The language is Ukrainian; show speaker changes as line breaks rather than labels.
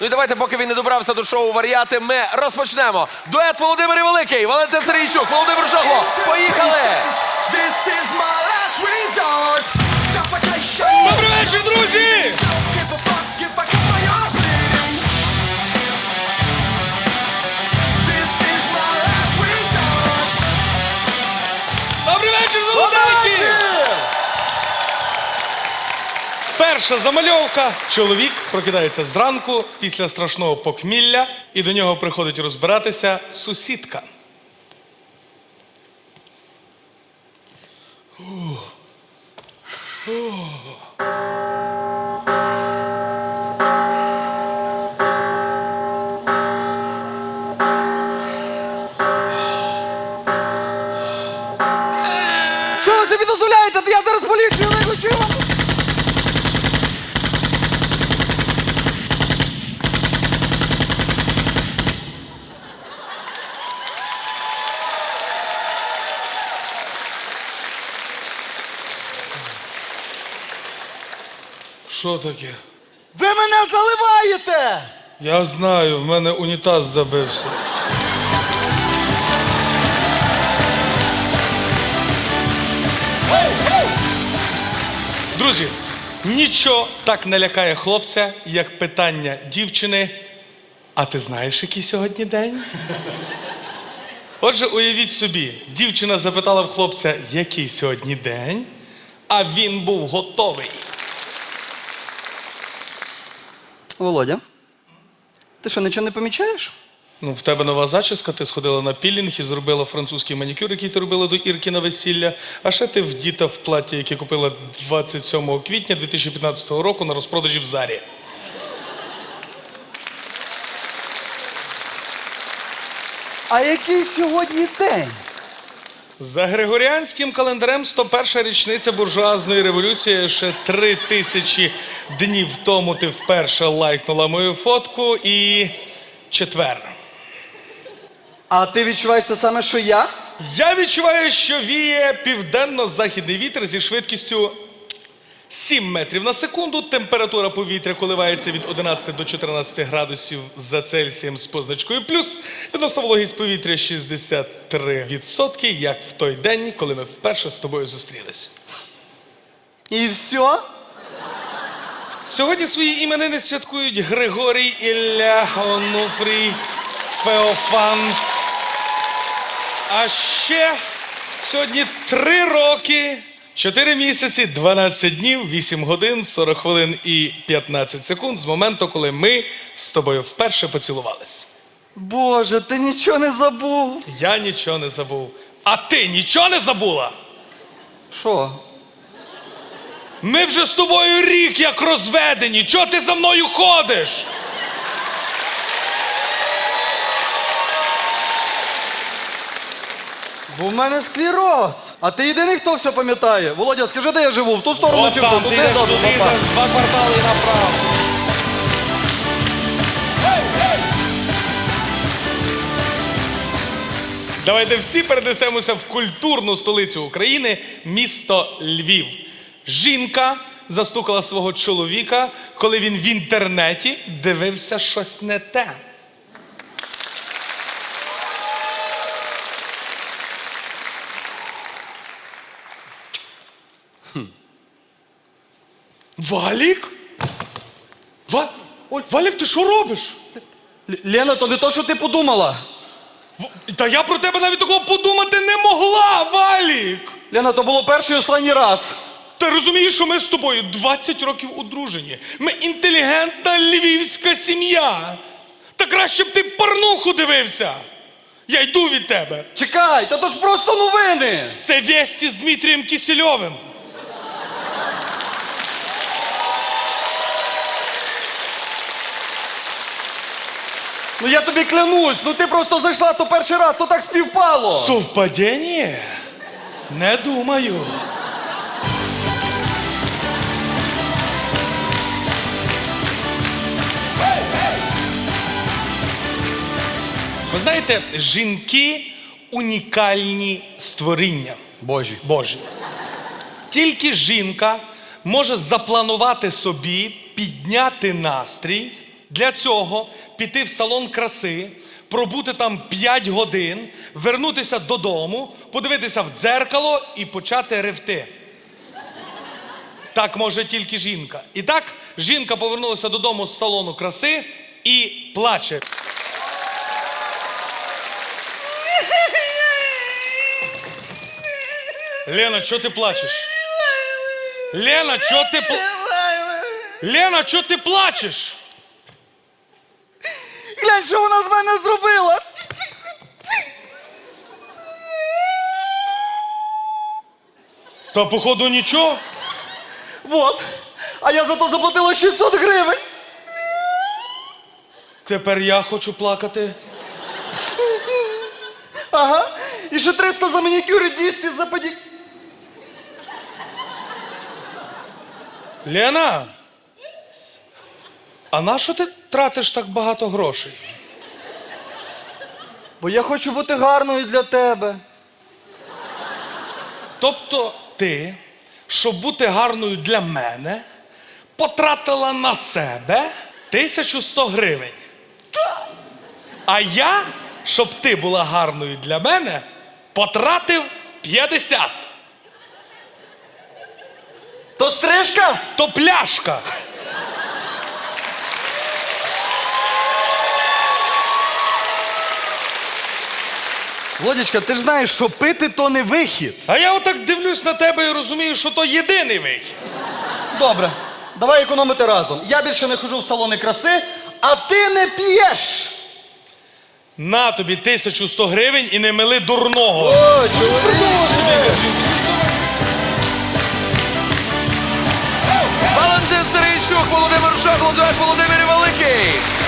Ну і давайте, поки він не добрався до шоу варіати, ми розпочнемо. Дует Володимир Великий, Валентин Сергійчук, Володимир Шогло. Поїхали!
This is my last resort.
Добрий вечір, друзі! Перша замальовка. Чоловік прокидається зранку після страшного похмілля, і до нього приходить розбиратися сусідка.
Що
Що таке?
Ви мене заливаєте!
Я знаю, в мене унітаз забився. Друзі, нічого так не лякає хлопця, як питання дівчини. А ти знаєш, який сьогодні день? Отже, уявіть собі, дівчина запитала в хлопця, який сьогодні день, а він був готовий.
Володя, ти що, нічого не помічаєш?
Ну, в тебе нова зачіска, ти сходила на пілінг і зробила французький манікюр, який ти робила до Ірки на весілля. А ще ти вдіта в платі, яке купила 27 квітня 2015 року на розпродажі в Зарі.
А який сьогодні день?
За Григоріанським календарем 101 річниця буржуазної революції. Ще три тисячі днів тому ти вперше лайкнула мою фотку і четвер.
А ти відчуваєш те саме, що я?
Я відчуваю, що віє південно-західний вітер зі швидкістю 7 метрів на секунду. Температура повітря коливається від 11 до 14 градусів за Цельсієм з позначкою плюс. Відносно вологість повітря 63%, як в той день, коли ми вперше з тобою зустрілися.
І все?
Сьогодні свої іменини святкують Григорій, Ілля, Онуфрій, Феофан. А ще сьогодні три роки, 4 місяці, 12 днів, 8 годин, 40 хвилин і 15 секунд з моменту, коли ми з тобою вперше поцілувались.
Боже, ти нічого не забув.
Я нічого не забув. А ти нічого не забула?
Що?
Ми вже з тобою рік як розведені. Чого ти за мною ходиш?
Бо в мене склероз. А ти єдиний, хто все пам'ятає. Володя, скажи, де я живу? В ту сторону
От
чи в
там,
ту?
ти
Туди
йдеш
добре,
туди, два квартали направо. Давайте всі перенесемося в культурну столицю України, місто Львів. Жінка застукала свого чоловіка, коли він в інтернеті дивився щось не те. Валік? Ва... Ой, Валік, ти що робиш?
Лена, то не то, що ти подумала.
В- Та я про тебе навіть такого подумати не могла, Валік!
Лена, то було перший і останній раз.
Ти розумієш, що ми з тобою 20 років одружені. Ми інтелігентна львівська сім'я. Та краще б ти порнуху дивився. Я йду від тебе.
Чекай, та то ж просто новини.
Це весті з Дмитрієм Кисельовим.
Ну я тобі клянусь, ну ти просто зайшла то перший раз, то так співпало.
Совпадіння? Не думаю. Ви знаєте, жінки унікальні створіння.
Божі.
Божі. Тільки жінка може запланувати собі підняти настрій Для цього піти в салон краси, пробути там 5 годин, вернутися додому, подивитися в дзеркало і почати ревти. Так може тільки жінка. І так жінка повернулася додому з салону краси і плаче. Лена, що ти плачеш? Лена, що ти пла... Лена, що ти плачеш?
Що вона з мене зробила!
Та походу нічого.
Вот. А я зато заплатила 600 гривень.
Тепер я хочу плакати.
Ага. І ще 300 за манікюр і 200 за падік.
Лена. А на що ти тратиш так багато грошей?
Бо я хочу бути гарною для тебе.
Тобто ти, щоб бути гарною для мене, потратила на себе 1100 гривень. А я, щоб ти була гарною для мене, потратив 50.
То стрижка?
То пляшка.
Володічка, ти ж знаєш, що пити то не вихід.
А я отак дивлюсь на тебе і розумію, що то єдиний вихід.
Добре, давай економити разом. Я більше не ходжу в салони краси, а ти не п'єш.
На тобі 1100 гривень і не мили дурного.
О, чоловіче!
Валентин Сергійчук, Володимир Володимир Великий.